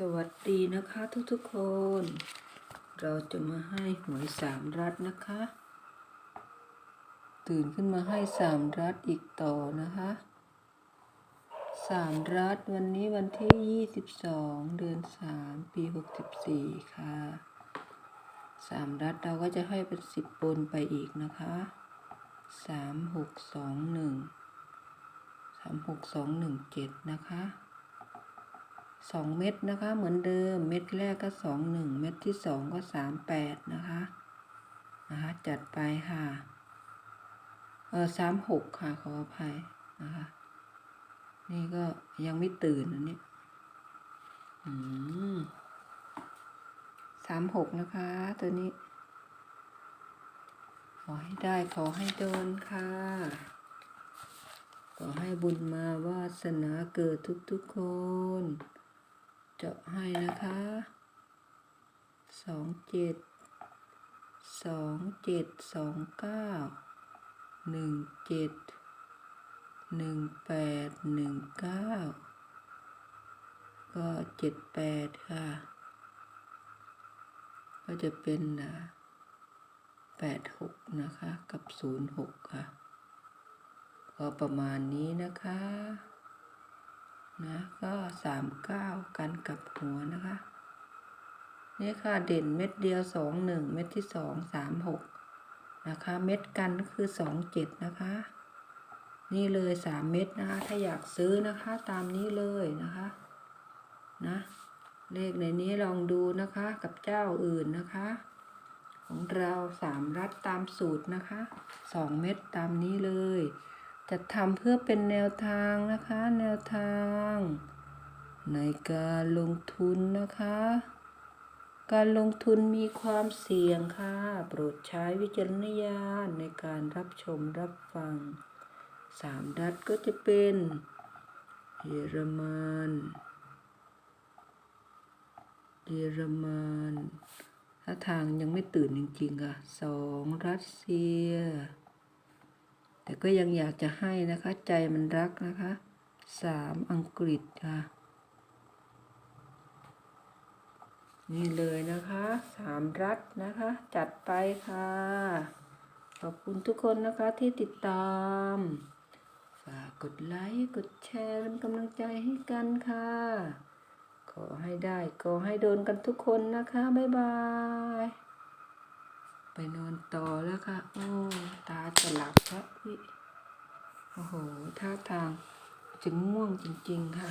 สวัสดีนะคะทุกๆคน เราจะมาให้หวยสามรัฐนะคะ ตื่นขึ้นมาให้สามรัฐอีกต่อนะคะสามรัฐวันนี้วันที่ยี่สิบสองเดือนสามปีหกสิบสี่ค่ะสามรัฐเราก็จะให้เป็นสิบบนไปอีกนะคะสามหกสองหนึ่งสามหกสองหนึ่งเจ็ดนะคะ สองเม็ดนะคะ เหมือนเดิมเม็ดแรกก็สองหนึ่งเม็ดที่สองก็สามแปดนะคะนะคะจัดไปค่ะเออสามหกค่ะขออภัยนะคะ นี่ก็ยังไม่ตื่นอันนี้อืมสามหกนะคะ ตัวนี้ ขอให้ได้ขอให้โดนค่ะ ขอให้บุญมาวาสนาเกิดทุกๆคน เจาะให้นะคะสองเจ็ดสองเจ็ดสองเก้าหนึ่งเจ็ดหนึ่งแปดหนึ่งเก้าก็เจ็ดแปดค่ะ ก็จะเป็นแปดหกนะคะ กับศูนย์หกค่ะ ก็ประมาณนี้นะคะ นะก็สามเก้ากันกับหัวนะคะ นี่ค่ะเด่นเม็ดเดียวสองหนึ่งเม็ดที่สองสามหกนะคะ เม็ดกันก็คือสองเจ็ดนะคะ นี่เลยสามเม็ดนะคะ ถ้าอยากซื้อนะคะตามนี้เลยนะคะนะเลขในนี้ลองดูนะคะกับเจ้าอื่นนะคะ ของเราสามรัดตามสูตรนะคะสองเม็ดตามนี้เลย จะทำเพื่อเป็นแนวทางนะคะ แนวทาง ในการลงทุนนะคะ การลงทุนมีความเสี่ยงค่ะ โปรดใช้วิจารณญาณในการรับชมรับฟังสามดัดก็จะเป็นเยอรมันเยอรมันถ้าทางยังไม่ตื่นจริงๆค่ะสองรัสเซีย แต่ก็ยังอยากจะให้นะคะ ใจมันรักนะคะสามอังกฤษค่ะ นี่เลยนะคะสามรัฐนะคะ จัดไปค่ะ ขอบคุณทุกคนนะคะที่ติดตาม ฝากกดไลค์ กดแชร์เป็นกำลังใจให้กันค่ะ ขอให้ได้ ขอให้โดนกันทุกคนนะคะ บ๊ายบาย ไปนอนต่อแล้วค่ะ โอ้ ตาจะหลับแล้วพี่ โอ้โห ท่าทางจะง่วงจริง ๆ ค่ะ